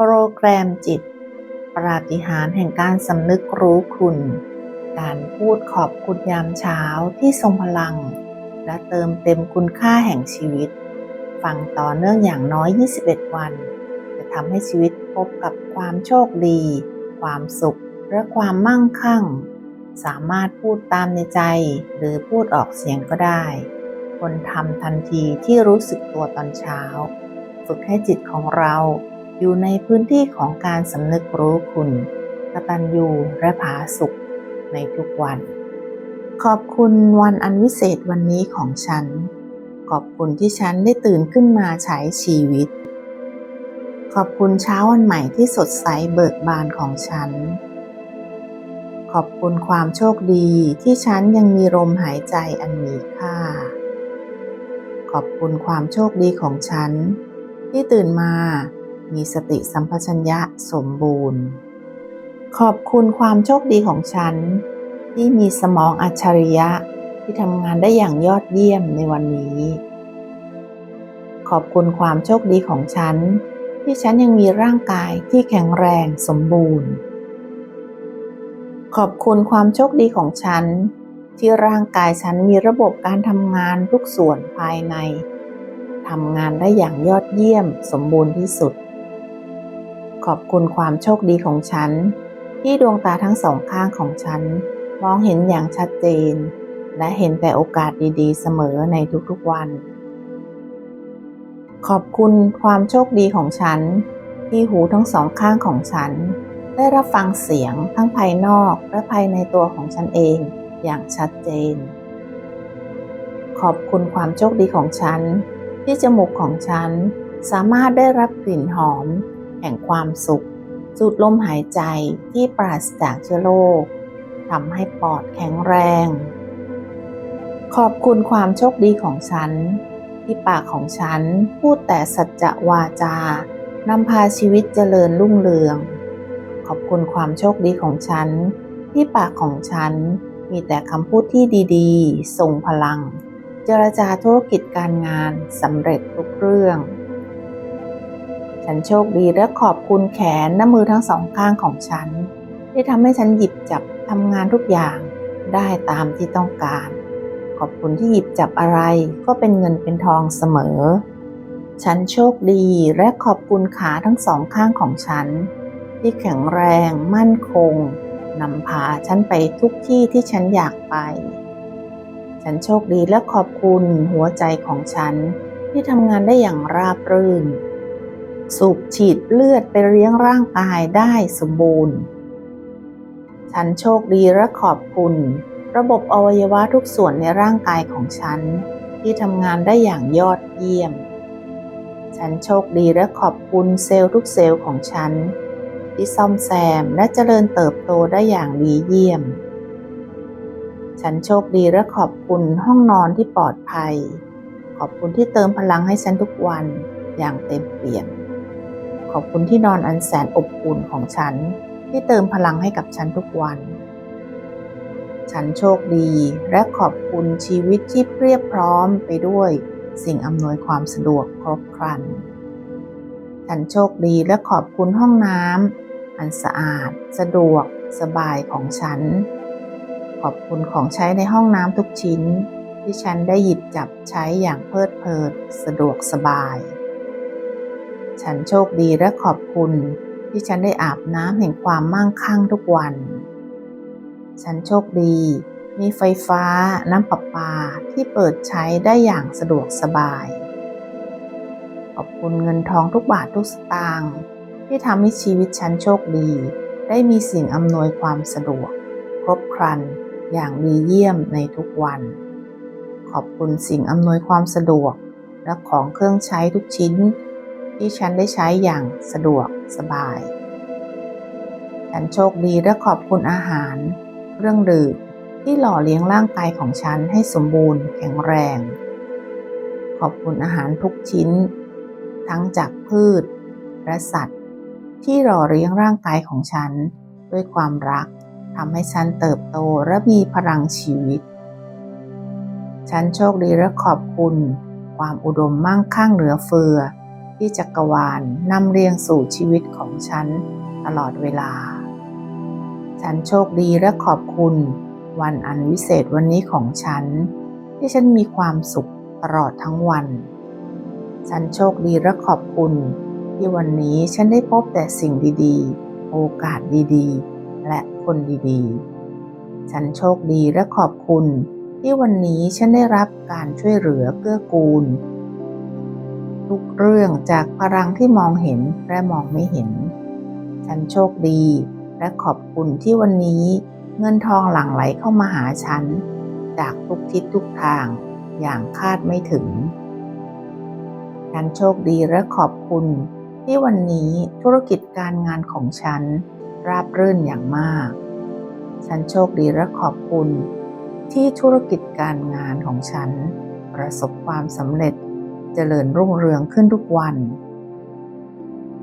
โปรแกรมจิต ปราฏิหาริย์แห่งการสำนึกรู้คุณ การพูดขอบคุณยามเช้าที่ทรงพลัง และเติมเต็มคุณค่าแห่งชีวิต ฟังต่อเนื่องอย่างน้อย 21 วัน จะทำให้ชีวิตพบกับความโชคดี ความสุข และความมั่งคั่ง สามารถพูดตามในใจ หรือพูดออกเสียงก็ได้ คนทำทันทีที่รู้สึกตัวตอนเช้า ฝึกให้จิตของเรา อยู่ในพื้นที่ของการสำนึกรู้คุณกตัญญูและผาสุขในทุกวัน ขอบคุณวันอันวิเศษวันนี้ของฉัน ขอบคุณที่ฉันได้ตื่นขึ้นมาใช้ชีวิต ขอบคุณเช้าวันใหม่ที่สดใสเบิกบานของฉัน ขอบคุณความโชคดีที่ฉันยังมีลมหายใจอันมีค่า ขอบคุณความโชคดีของฉัน ที่ตื่นมา มีสติสัมปชัญญะสมบูรณ์ ขอบคุณความโชคดีของฉัน ที่มีสมองอัจฉริยะที่ทำงานได้อย่างยอดเยี่ยมในวันนี้ ขอบคุณความโชคดีของฉัน ที่ฉันยังมีร่างกายที่แข็งแรงสมบูรณ์ ขอบคุณความโชคดีของฉัน ที่ร่างกายฉันมีระบบการทำงานทุกส่วนภายในทำงานได้อย่างยอดเยี่ยมสมบูรณ์ที่สุด ขอบคุณความโชคดีของฉัน ที่ดวงตาทั้งสองข้างของฉัน มองเห็นอย่างชัดเจน และเห็นแต่โอกาสดีๆ เสมอในทุกๆวัน ขอบคุณความโชคดีของฉัน ที่หูทั้งสองข้างของฉัน ได้รับฟังเสียงทั้งภายนอกและภายในตัวของฉันเองอย่างชัดเจน ขอบคุณความโชคดีของฉัน ที่จมูกของฉันสามารถได้รับกลิ่นหอม แห่งความสุข สูดลมหายใจที่ปราศจากเชื้อโรคทำให้ปอดแข็งแรง ขอบคุณความโชคดีของฉัน ที่ปากของฉันพูดแต่สัจจะวาจานำพาชีวิตเจริญรุ่งเรือง ขอบคุณความโชคดีของฉัน ที่ปากของฉันมีแต่คำพูดที่ดีๆทรงพลัง เจรจาธุรกิจการงานสำเร็จทุกเรื่อง ฉันโชคดีและขอบคุณแขนและมือทั้งสองข้างของฉัน ที่ทำให้ฉันหยิบจับทำงานทุกอย่างได้ตามที่ต้องการ ขอบคุณที่หยิบจับอะไรก็เป็นเงินเป็นทองเสมอ ฉันโชคดีและขอบคุณขาทั้งสองข้างของฉัน ที่แข็งแรงมั่นคงนำพาฉันไปทุกที่ที่ฉันอยากไป ฉันโชคดีและขอบคุณหัวใจของฉันที่ทำงานได้อย่างราบรื่น สูบฉีดเลือดไปเลี้ยงร่างกายได้สมบูรณ์ ฉันโชคดีและขอบคุณ ระบบอวัยวะทุกส่วนในร่างกายของฉัน ที่ทำงานได้อย่างยอดเยี่ยม ฉันโชคดีและขอบคุณเซลล์ทุกเซลล์ของฉัน ที่ซ่อมแซมและเจริญเติบโตได้อย่างดีเยี่ยม ฉันโชคดีและขอบคุณห้องนอนที่ปลอดภัย ขอบคุณที่เติมพลังให้ฉันทุกวันอย่างเต็มเปี่ยม ขอบคุณที่นอนอันแสนอบอุ่นของฉัน ที่เติมพลังให้กับฉันทุกวัน ฉันโชคดีและขอบคุณชีวิตที่เรียบพร้อมไปด้วยสิ่งอำนวยความสะดวกครบครัน ฉันโชคดีและขอบคุณห้องน้ำอันสะอาด สะดวก สบายของฉัน ขอบคุณของใช้ในห้องน้ำทุกชิ้น ที่ฉันได้หยิบจับใช้อย่างเพลิดเพลินสะดวกสบาย ฉันโชคดีและขอบคุณ ที่ฉันได้อาบน้ำแห่งความมั่งคั่งทุกวัน ฉันโชคดี มีไฟฟ้าน้ำประปาที่เปิดใช้ได้อย่างสะดวกสบาย ขอบคุณเงินทองทุกบาททุกสตางค์ที่ทำให้ชีวิตฉันโชคดี ได้มีสิ่งอำนวยความสะดวก ครบครันอย่างดีเยี่ยมในทุกวัน ขอบคุณสิ่งอำนวยความสะดวก และของเครื่องใช้ทุกชิ้น ที่ฉันได้ใช้อย่างสะดวกสบาย ฉันโชคดีและขอบคุณอาหาร เครื่องดื่มที่หล่อเลี้ยงร่างกายของฉันให้สมบูรณ์แข็งแรง ขอบคุณอาหารทุกชิ้น ทั้งจากพืชและสัตว์ ที่หล่อเลี้ยงร่างกายของฉัน ด้วยความรักทำให้ฉันเติบโตและมีพลังชีวิต ฉันโชคดีและขอบคุณ ความอุดมมั่งคั่งเหลือเฟือ ที่จักรวาลนำเรียงสู่ชีวิตของฉันตลอดเวลา ฉันโชคดีและขอบคุณ วันอันวิเศษวันนี้ของฉัน ที่ฉันมีความสุขตลอดทั้งวัน ฉันโชคดีและขอบคุณ ที่วันนี้ฉันได้พบแต่สิ่งดีๆ โอกาสดีๆ และคนดีๆ ฉันโชคดีและขอบคุณ ที่วันนี้ฉันได้รับการช่วยเหลือเกื้อกูล ทุกเรื่องจากพลังที่มองเห็นและมองไม่เห็น ฉันโชคดีและขอบคุณที่วันนี้เงินทองหลั่งไหลเข้ามาหาฉัน จากทุกทิศทุกทางอย่างคาดไม่ถึง ฉันโชคดีและขอบคุณ ที่วันนี้ธุรกิจการงานของฉัน ราบรื่นอย่างมาก ฉันโชคดีและขอบคุณ ที่ธุรกิจการงานของฉัน ประสบความสำเร็จ เจริญรุ่งเรืองขึ้นทุกวัน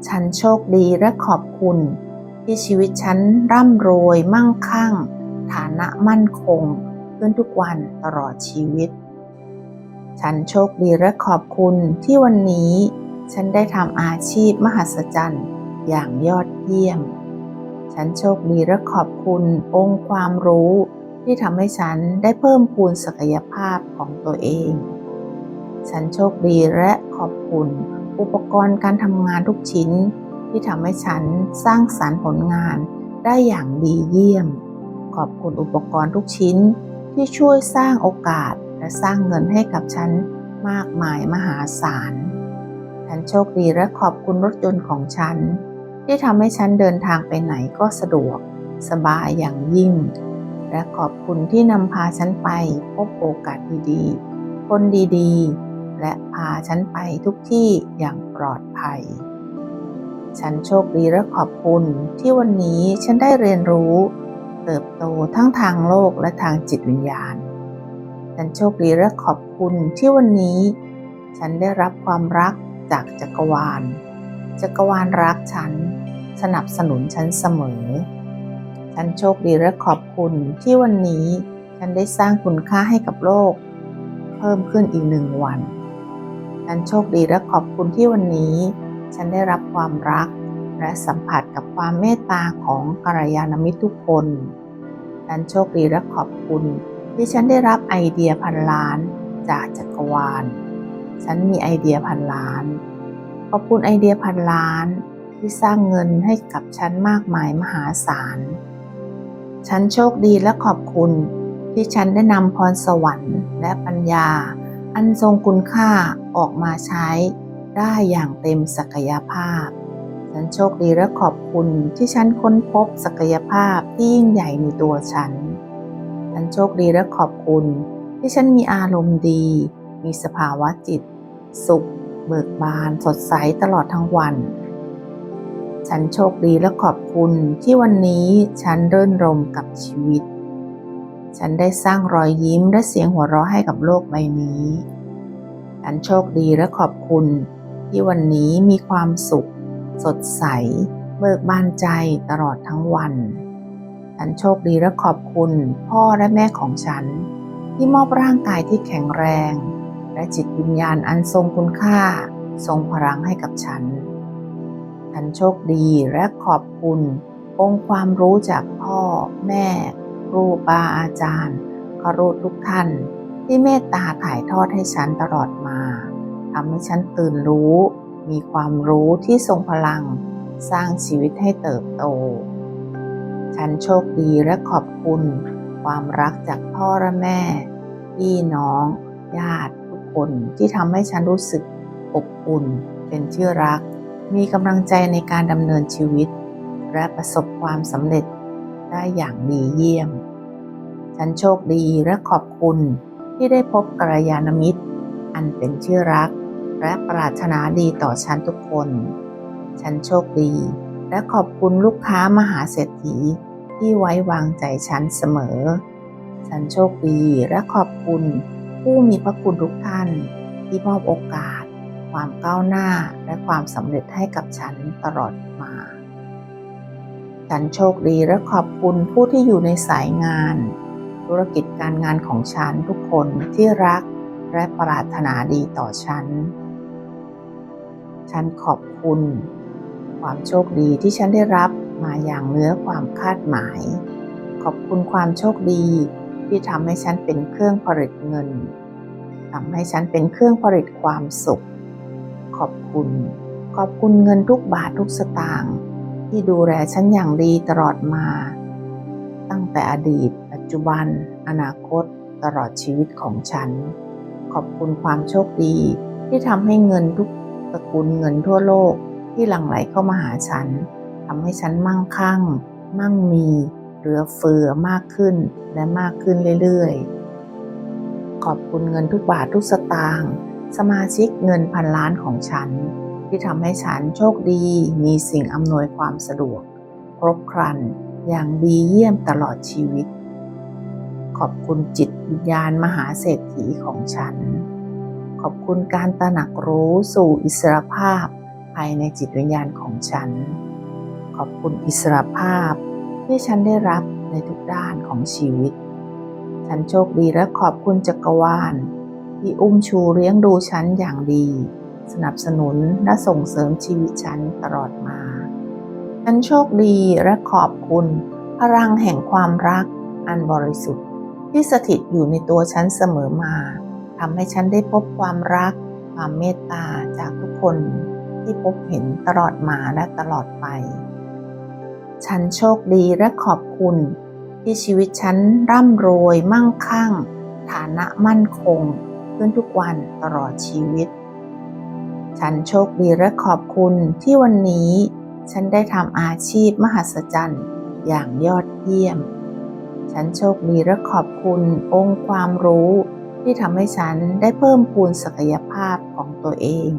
ฉันโชคดีและขอบคุณ ที่ชีวิตฉันร่ำรวยมั่งคั่ง ฐานะมั่นคง ขึ้นทุกวันตลอดชีวิต ฉันโชคดีและขอบคุณที่วันนี้ ฉันได้ทำอาชีพมหัศจรรย์อย่างยอดเยี่ยม ฉันโชคดีและขอบคุณองค์ความรู้ที่ทำให้ฉันได้เพิ่มพูนศักยภาพของตัวเอง ฉันโชคดีและขอบคุณ อุปกรณ์การทำงานทุกชิ้น ที่ทำให้ฉันสร้างสารรค์ผลงานได้อย่างดีเยี่ยม ขอบคุณอุปกรณ์ทุกชิ้นที่ช่วยสร้างโอกาสและสร้างเงินให้กับฉันมากมายมหาศาล ฉันโชคดีและขอบคุณรถยนต์ของฉัน ที่ทำให้ฉันเดินทางไปไหนก็สะดวกสบายอย่างยิ่ง และขอบคุณที่นำพาฉันไปพบโอกาสดีๆ คนดีๆ และพาฉันไปทุกที่อย่างปลอดภัย ฉันโชคดีและขอบคุณที่วันนี้ฉันได้เรียนรู้ เติบโตทั้งทางโลกและทางจิตวิญญาณ ฉันโชคดีและขอบคุณที่วันนี้ ฉันได้รับความรักจากจักรวาล จักรวาลรักฉัน สนับสนุนฉันเสมอ ฉันโชคดีและขอบคุณที่วันนี้ ฉันได้สร้างคุณค่าให้กับโลก เพิ่มขึ้นอีกหนึ่งวัน ฉันโชคดีและขอบคุณที่วันนี้ ฉันได้รับความรัก และสัมผัสกับความเมตตาของกัลยาณมิตรทุกคน ฉันโชคดีและขอบคุณ ที่ฉันได้รับไอเดียพันล้านจากจักรวาล ฉันมีไอเดียพันล้าน ขอบคุณไอเดียพันล้านที่สร้างเงินให้กับฉันมากมายมหาศาล ฉันโชคดีและขอบคุณที่ฉันได้นำพรสวรรค์และปัญญา อันทรงคุณค่าออกมาใช้ได้อย่างเต็มศักยภาพ ฉันโชคดีและขอบคุณที่ฉันค้นพบศักยภาพที่ยิ่งใหญ่ในตัวฉัน ฉันโชคดีและขอบคุณที่ฉันมีอารมณ์ดี มีสภาวะจิต สุข เบิกบาน สดใสตลอดทั้งวัน ฉันโชคดีและขอบคุณที่วันนี้ฉันเรื่นรมกับชีวิต ฉันได้สร้างรอยยิ้มและเสียงหัวเราะให้กับโลกใบนี้ ฉันโชคดีและขอบคุณ ที่วันนี้มีความสุข สดใส เบิกบานใจตลอดทั้งวัน ฉันโชคดีและขอบคุณ พ่อและแม่ของฉัน ที่มอบร่างกายที่แข็งแรง และจิตวิญญาณอันทรงคุณค่า ทรงพลังให้กับฉัน ฉันโชคดีและขอบคุณ องค์ความรู้จากพ่อแม่ รูบาอาจารย์ครูทุกท่าน ที่เมตตาถ่ายทอดให้ฉันตลอดมาทำให้ฉันตื่นรู้ มีความรู้ที่ทรงพลัง สร้างชีวิตให้เติบโต ฉันโชคดีและขอบคุณ ความรักจากพ่อและแม่ พี่น้อง ญาติทุกคนที่ทำให้ฉันรู้สึกอบอุ่น เป็นที่รัก มีกำลังใจในการดำเนินชีวิต และประสบความสำเร็จได้อย่างดีเยี่ยม ฉันโชคดีและขอบคุณที่ได้พบกัลยาณมิตร อันเป็นที่รัก และปรารถนาดีต่อฉันทุกคน ฉันโชคดี และขอบคุณลูกค้ามหาเศรษฐีที่ไว้วางใจฉันเสมอ ฉันโชคดีและขอบคุณผู้มีพระคุณทุกท่าน ที่มอบโอกาส ความก้าวหน้าและความสำเร็จให้กับฉันตลอดมา ฉันโชคดีและขอบคุณผู้ที่อยู่ในสายงาน ธุรกิจการงานของฉันทุกคนที่รักและปรารถนาดีต่อฉัน ฉันขอบคุณ ความโชคดีที่ฉันได้รับมาอย่างเหนือความคาดหมาย ขอบคุณความโชคดีที่ทำให้ฉันเป็นเครื่องผลิตเงินทำให้ฉันเป็นเครื่องผลิตความสุข ขอบคุณ ขอบคุณเงินทุกบาททุกสตางค์ที่ดูแลฉันอย่างดีตลอดมา ตั้งแต่อดีต จจุบัน อนาคต ตลอดชีวิตของฉัน ขอบคุณความโชคดี ที่ทำให้เงินทุกตระกูลเงินทั่วโลกที่หลั่งไหลเข้ามาหาฉันทำให้ฉันมั่งคั่ง มั่งมีเหลือเฟือมากขึ้นและมากขึ้นเรื่อยๆ ขอบคุณเงินทุกบาททุกสตางค์สมาชิกเงินพันล้านของฉัน ที่ทำให้ฉันโชคดี มีสิ่งอำนวยความสะดวก ครบครัน อย่างดีเยี่ยมตลอดชีวิต ขอบคุณจิตวิญญาณมหาเศรษฐีของฉัน ขอบคุณการตระหนักรู้สู่อิสรภาพภายในจิตวิญญาณของฉัน ขอบคุณอิสรภาพที่ฉันได้รับในทุกด้านของชีวิต ฉันโชคดีและขอบคุณจักรวาล ที่อุ้มชูเลี้ยงดูฉันอย่างดี สนับสนุนและส่งเสริมชีวิตฉันตลอดมา ฉันโชคดีและขอบคุณพลังแห่งความรักอันบริสุทธิ์ ที่สถิตอยู่ในตัวฉันเสมอมาทำให้ฉันได้พบความรัก ความเมตตาจากทุกคนที่พบเห็นตลอดมาและตลอดไป ฉันโชคดีและขอบคุณ ที่ชีวิตฉันร่ำรวยมั่งคั่ง ฐานะมั่นคง ขึ้นทุกวันตลอดชีวิต ฉันโชคดีและขอบคุณที่วันนี้ ฉันได้ทำอาชีพมหัศจรรย์อย่างยอดเยี่ยม ฉันโชคดีและขอบคุณองค์ความรู้ที่ทำให้ฉันได้เพิ่มพูนศักยภาพของตัวเอง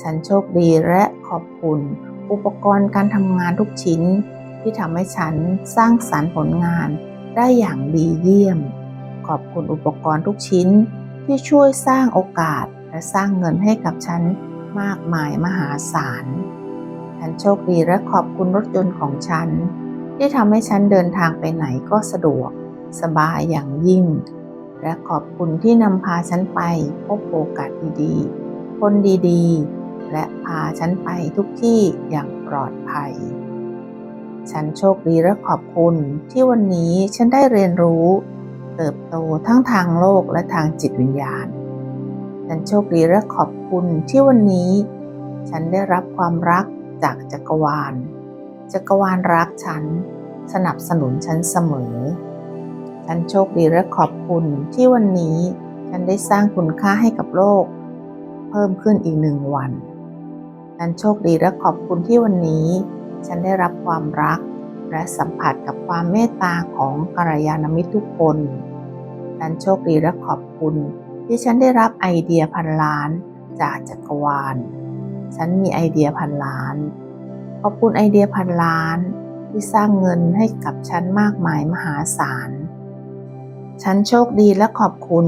ฉันโชคดีและขอบคุณอุปกรณ์การทำงานทุกชิ้น ที่ทำให้ฉันสร้างสรรค์ผลงานได้อย่างดีเยี่ยม ขอบคุณอุปกรณ์ทุกชิ้นที่ช่วยสร้างโอกาสและสร้างเงินให้กับฉันมากมายมหาศาล ฉันโชคดีและขอบคุณรถยนต์ของฉัน ที่ทำให้ฉันเดินทางไปไหนก็สะดวก สบายอย่างยิ่ง และขอบคุณที่นำพาฉันไปพบโอกาสดีๆ คนดีๆ และพาฉันไปทุกที่อย่างปลอดภัย ฉันโชคดีและขอบคุณที่วันนี้ฉันได้เรียนรู้ เติบโตทั้งทางโลกและทางจิตวิญญาณ ฉันโชคดีและขอบคุณที่วันนี้ ฉันได้รับความรักจากจักรวาล จักรวาลรักฉัน สนับสนุนฉันเสมอ ฉันโชคดีและขอบคุณที่วันนี้ฉันได้สร้างคุณค่าให้กับโลก เพิ่มขึ้นอีกหนึ่งวัน ฉันโชคดีและขอบคุณที่วันนี้ ฉันได้รับความรัก และสัมผัสกับความเมตตาของกัลยาณมิตรทุกคน ฉันโชคดีและขอบคุณ ที่ฉันได้รับไอเดียพันล้านจากจักรวาล ฉันมีไอเดียพันล้าน อบคุณไอเดียพันล้านที่สร้างเงินให้กับฉันมากมายมหาศาล ฉันโชคดีและขอบคุณ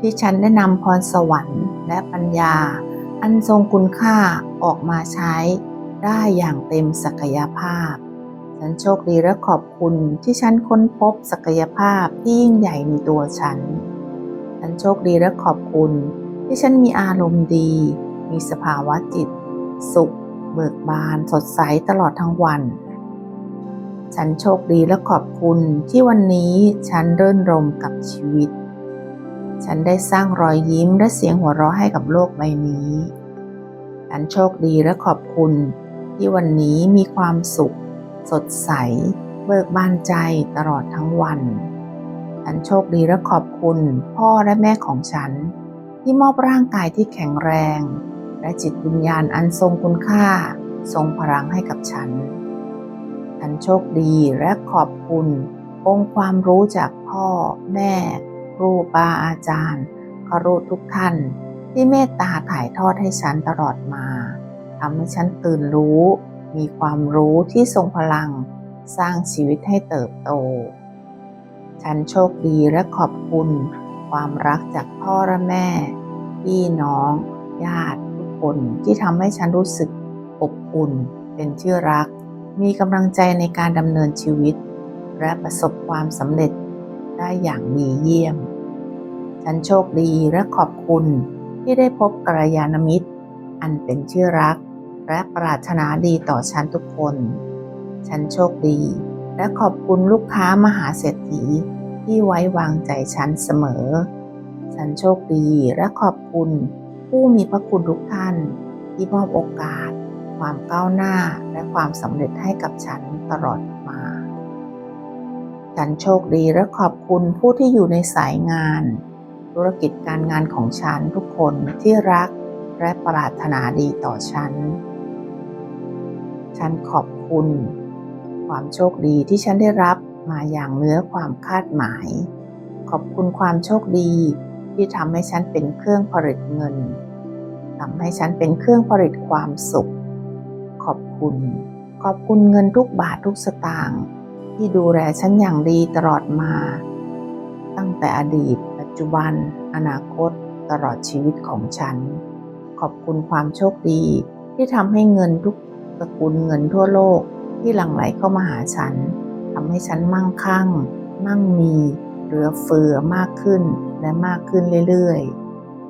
ที่ฉันได้นำพรสวรรค์และปัญญา อันทรงคุณค่าออกมาใช้ได้อย่างเต็มศักยภาพ ฉันโชคดีและขอบคุณที่ฉันค้นพบศักยภาพที่ยิ่งใหญ่ในตัวฉัน ฉันโชคดีและขอบคุณที่ฉันมีอารมณ์ดี มีสภาวะจิต สุข เบิกบานสดใสตลอดทั้งวัน ฉันโชคดีและขอบคุณที่วันนี้ฉันเรื่นรมกับชีวิต ฉันได้สร้างรอยยิ้มและเสียงหัวเราะให้กับโลกใบนี้ ฉันโชคดีและขอบคุณที่วันนี้มีความสุข สดใส เบิกบานใจตลอดทั้งวัน ฉันโชคดีและขอบคุณพ่อและแม่ของฉัน ที่มอบร่างกายที่แข็งแรง และจิตวิญญาณอันทรงคุณค่า ทรงพลังให้กับฉัน ฉันโชคดีและขอบคุณ องค์ความรู้จากพ่อ แม่ ครูบาอาจารย์ครูทุกท่าน ที่เมตตาถ่ายทอดให้ฉันตลอดมาทำให้ฉันตื่นรู้ มีความรู้ที่ทรงพลัง สร้างชีวิตให้เติบโต ฉันโชคดีและขอบคุณ ความรักจากพ่อและแม่ พี่น้อง ญาติ คนที่ทำให้ฉันรู้สึกอบอุ่น เป็นที่รัก มีกำลังใจในการดำเนินชีวิต และประสบความสำเร็จได้อย่างดีเยี่ยม ฉันโชคดีและขอบคุณที่ได้พบกัลยาณมิตร อันเป็นที่รัก และปรารถนาดีต่อฉันทุกคน ฉันโชคดี และขอบคุณลูกค้ามหาเศรษฐีที่ไว้วางใจฉันเสมอ ฉันโชคดีและขอบคุณ ผู้มีพระคุณทุกท่าน ที่มอบโอกาส ความก้าวหน้าและความสำเร็จให้กับฉันตลอดมา ฉันโชคดีและขอบคุณผู้ที่อยู่ในสายงาน ธุรกิจการงานของฉันทุกคนที่รักและปรารถนาดีต่อฉัน ฉันขอบคุณ ความโชคดีที่ฉันได้รับมาอย่างเนื้อความคาดหมาย ขอบคุณความโชคดี ที่ทำให้ฉันเป็นเครื่องผลิตเงินทำให้ฉันเป็นเครื่องผลิตความสุข ขอบคุณ ขอบคุณเงินทุกบาททุกสตางค์ที่ดูแลฉันอย่างดีตลอดมา ตั้งแต่อดีต ปัจจุบัน อนาคต ตลอดชีวิตของฉัน ขอบคุณความโชคดี ที่ทำให้เงินทุกสกุลเงินทั่วโลกที่หลั่งไหลเข้ามาหาฉันทำให้ฉันมั่งคั่ง มั่งมี เหลือเฟือมากขึ้นและมากขึ้นเรื่อย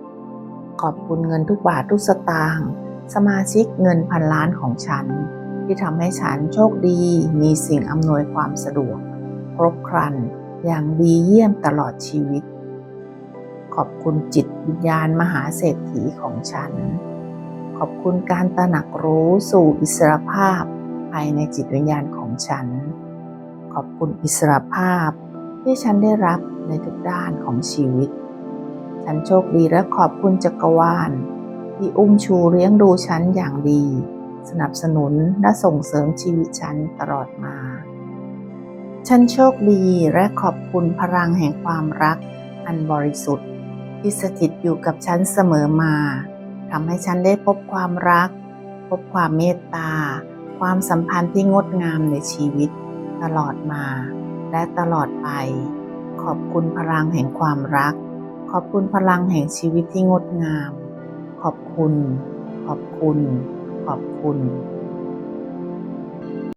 ๆ ขอบคุณเงินทุกบาททุกสตางค์สมาชิกเงินพันล้านของฉัน ที่ทำให้ฉันโชคดี มีสิ่งอำนวยความสะดวก ครบครัน อย่างดีเยี่ยมตลอดชีวิต ขอบคุณจิตวิญญาณมหาเศรษฐีของฉัน ขอบคุณการตระหนักรู้สู่อิสรภาพภายในจิตวิญญาณของฉัน ขอบคุณอิสรภาพ ที่ฉันได้รับในทุกด้านของชีวิต ฉันโชคดีและขอบคุณจักรวาล ที่อุ้มชูเลี้ยงดูฉันอย่างดี สนับสนุนและส่งเสริมชีวิตฉันตลอดมา ฉันโชคดีและขอบคุณพลังแห่งความรัก อันบริสุทธิ์ ที่สถิตอยู่กับฉันเสมอมาทำให้ฉันได้พบความรัก พบความเมตตา ความสัมพันธ์ที่งดงามในชีวิตตลอดมา และตลอดไป ขอบคุณพลังแห่งความรัก ขอบคุณพลังแห่งชีวิตที่งดงาม ขอบคุณ ขอบคุณ ขอบคุณ